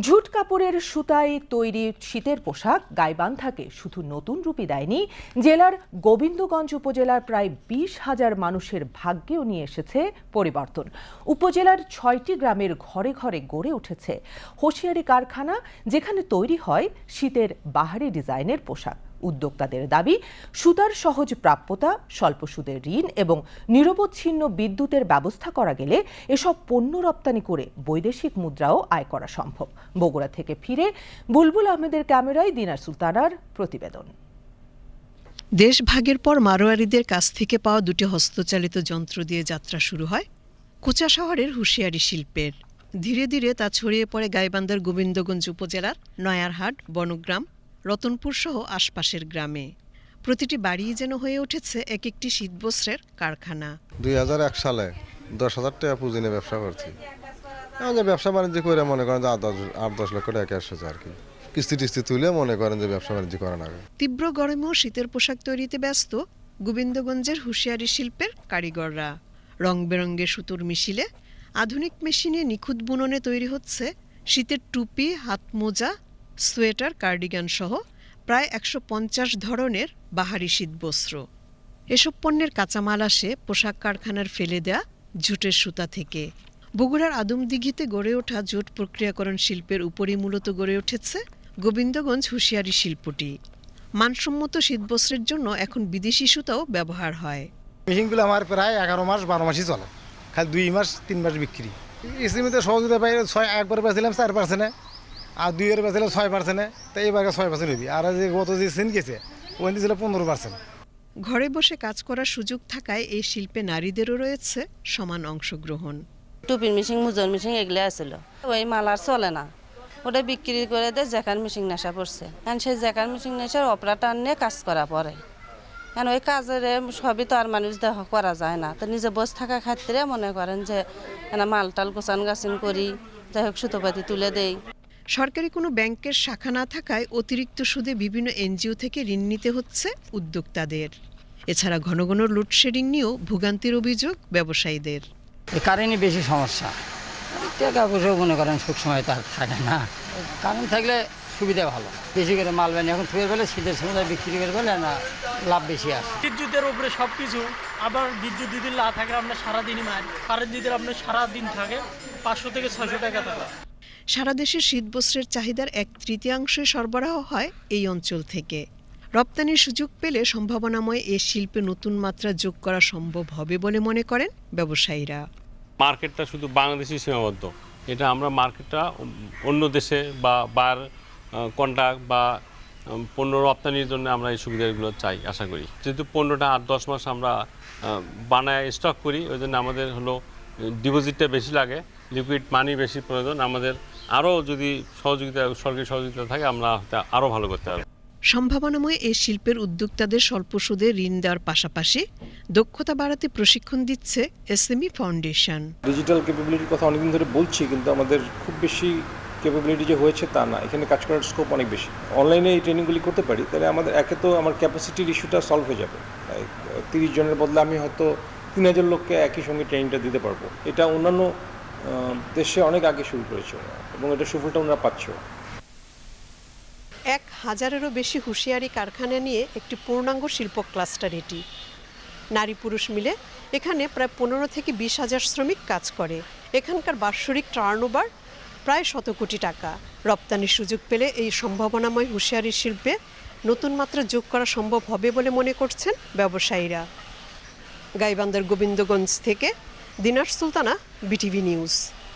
ঝুট কাপড়ের সুতায় তৈরি শীতের পোশাক গাইবান্ধাকে শুধু নতুন রূপই দেয়নি, জেলার গোবিন্দগঞ্জ উপজেলার প্রায় বিশ হাজার মানুষের ভাগ্যেও নিয়ে এসেছে পরিবর্তন। উপজেলার ছয়টি গ্রামের ঘরে ঘরে গড়ে উঠেছে হোশিয়ারি কারখানা, যেখানে তৈরি হয় শীতের বাহারি ডিজাইনের পোশাক। উদ্যোক্তাদের দাবি, সুতার সহজ প্রাপ্যতা, স্বল্প সুদের ঋণ এবং নিরবচ্ছিন্ন বিদ্যুতের ব্যবস্থা করা গেলে এসব পণ্য রপ্তানি করে বৈদেশিক মুদ্রাও আয় করা সম্ভব। বগুড়া থেকে ফিরে বুলবুল আহমেদের ক্যামেরায় দিনার সুলতানার প্রতিবেদন। দেশ ভাগের পর মারোয়ারিদের কাছ থেকে পাওয়া দুটি হস্তচালিত যন্ত্র দিয়ে যাত্রা শুরু হয় কুচা শহরের হুঁশিয়ারি শিল্পের। ধীরে ধীরে তা ছড়িয়ে পড়ে গাইবান্ধার গোবিন্দগঞ্জ উপজেলার নয়ারহাট, বনগ্রাম রতনপুর সহ আশপাশের গ্রামে। প্রতিটি বাড়ি যেন হয়ে উঠেছে এক একটি শীতবস্ত্রের কারখানা। দুই হাজার এক সালে দশ হাজার টাকা পুঁজি নিয়ে ব্যবসা করছি। ব্যবসা বাণিজ্য করে মনে করেন যে আট দশ লক্ষ টাকা এসেছে আর কি কিস্তি টিস্তি তুলে মনে করেন যে ব্যবসা বাণিজ্য করা লাগে তীব্র গরমেও শীতের পোশাক তৈরিতে ব্যস্ত গোবিন্দগঞ্জের হুঁশিয়ারি শিল্পের কারিগররা। রং বেরঙ্গের সুতোর মিছিলে আধুনিক মেশিনে নিখুঁত বুননে তৈরি হচ্ছে শীতের টুপি হাত মোজা সোয়েটার, কার্ডিগান সহ প্রায় একশো পঞ্চাশ ধরনের বাহারি শীতবস্ত্র। এসব পণ্যের কাঁচামাল আসে পোশাক কারখানার ফেলে দেয়া জুটের সুতা থেকে। বগুড়ার আদমদিঘিতে গড়ে ওঠা জুট প্রক্রিয়াকরণ শিল্পের উপরই মূলত গড়ে উঠেছে গোবিন্দগঞ্জ হুঁশিয়ারি শিল্পটি। মানসম্মত শীতবস্ত্রের জন্য এখন বিদেশি সুতাও ব্যবহার হয়। মেশিনগুলো আমার প্রায় এগারো মাস, বারো মাসই চলে। খালি দুই মাস, তিন মাস বিক্রি। ইসলিমিতে সহযোগিতা পাই ছয়, একবার বেছিলাম চার পার্সেন্টে। আর দুইয়ের বেছিলাম ছয় পার্সেন্টে তো এইবার ছয় পার্সেন্ট হবি আর যে গত যে সিন গেছে ওই ছিল পনেরো পার্সেন্ট ঘরে বসে কাজ করার সুযোগ থাকায় এই শিল্পে নারীদেরও রয়েছে সমান অংশগ্রহণ। টুপির মিশিং মুজর মিশিং এগুলো আসছিল ওই মাল আর চলে না। ওটা বিক্রি করে দেয় জ্যাকার মিশিং নেশা পড়ছে। কারণ সেই জ্যাকার মিশিং নেশার অপারেটার নিয়ে কাজ করা পরে। এখন ওই কাজের সবই তো আর মানুষ দেহ করা যায় না। তো নিজে বসে থাকা ক্ষেত্রে মনে করেন যে এনা মাল টাল গোছান গাছান করি যাই হোক সুতোপাতি তুলে দেই। সরকারি কোনো ব্যাংকের শাখা না থাকায় অতিরিক্ত সুদে বিভিন্ন এনজিও থেকে ঋণ নিতে হচ্ছে উদ্যোক্তাদের। এছাড়া ঘন ঘন লোডশেডিং নিয়েও ভোগান্তির অভিযোগ ব্যবসায়ীদের। কারেন্টই বেশি সমস্যা। টাকা পয়সাও মনে করেন সুখ সময় তার থাকে না। কারেন্ট থাকলে সুবিধা ভালো। বেশি করে মাল বানিয়ে এখন থুয়ে গেলে শীতের সময় বিক্রি করে গেলে না লাভ বেশি আসে বিদ্যুতের উপরে সব কিছু আবার বিদ্যুৎ যদি না থাকে আপনার সারাদিনই মার। কারেন্ট যদি আপনার সারাদিন থাকে পাঁচশো থেকে ছয়শো টাকা টাকা। সারা দেশে শীতবস্ত্রের চাহিদার এক তৃতীয়াংশই সরবরাহ হয় এই অঞ্চল থেকে। রপ্তানির সুযোগ পেলে সম্ভাবনাময় এ শিল্পে নতুন মাত্রা যোগ করা সম্ভব হবে বলে মনে করেন ব্যবসায়ীরা। মার্কেটটা শুধু বাংলাদেশি সীমাবদ্ধ। এটা আমরা মার্কেটটা অন্য দেশে বা বার কন্ট্রাক্ট বা পণ্য রপ্তানির জন্য আমরা এই সুবিধাগুলো চাই, আশা করি। যেহেতু পণ্যটা আট, দশ মাস আমরা বানায় স্টক করি, ওই জন্য আমাদের হলো ডিপোজিটটা বেশি লাগে লিকুইড মানি বেশি প্রয়োজন, আমাদের আরও যদি সহযোগিতা সরকারি সহযোগিতা থাকে আমরা আরও ভালো করতে পারব। সম্ভাবনাময় এই শিল্পের উদ্যোক্তাদের স্বল্প সুদে ঋণ দেওয়ার পাশাপাশি দক্ষতা বাড়াতে প্রশিক্ষণ দিচ্ছে এসএমই ফাউন্ডেশন। ডিজিটাল ক্যাপাবিলিটির কথা অনেকদিন ধরে বলছি কিন্তু আমাদের খুব বেশি ক্যাপাবিলিটি যে হয়েছে তা না। এখানে কাজ করার স্কোপ অনেক বেশি। অনলাইনে এই ট্রেনিংগুলি করতে পারি তাহলে আমাদের একে তো আমার ক্যাপাসিটির ইস্যুটা সলভ হয়ে যাবে। তিরিশ জনের বদলে আমি হয়তো তিন হাজার লোককে একই সঙ্গে ট্রেনিংটা দিতে পারব। এটা অন্যান্য দেশে অনেক আগে শুরু করেছে এবং এটা সুফলটা ওনারা পাচ্ছ এক হাজারেরও বেশি হুঁশিয়ারি কারখানা নিয়ে একটি পূর্ণাঙ্গ শিল্প ক্লাস্টার এটি। নারী পুরুষ মিলে এখানে প্রায় পনেরো থেকে বিশ হাজার শ্রমিক কাজ করে। এখানকার বাৎসরিক টার্নওভার প্রায় শত কোটি টাকা। রপ্তানির সুযোগ পেলে এই সম্ভাবনাময় হুঁশিয়ারি শিল্পে নতুন মাত্রা যোগ করা সম্ভব হবে বলে মনে করছেন ব্যবসায়ীরা। গাইবান্ধার গোবিন্দগঞ্জ থেকে দিনার সুলতানা বিটিভি নিউজ।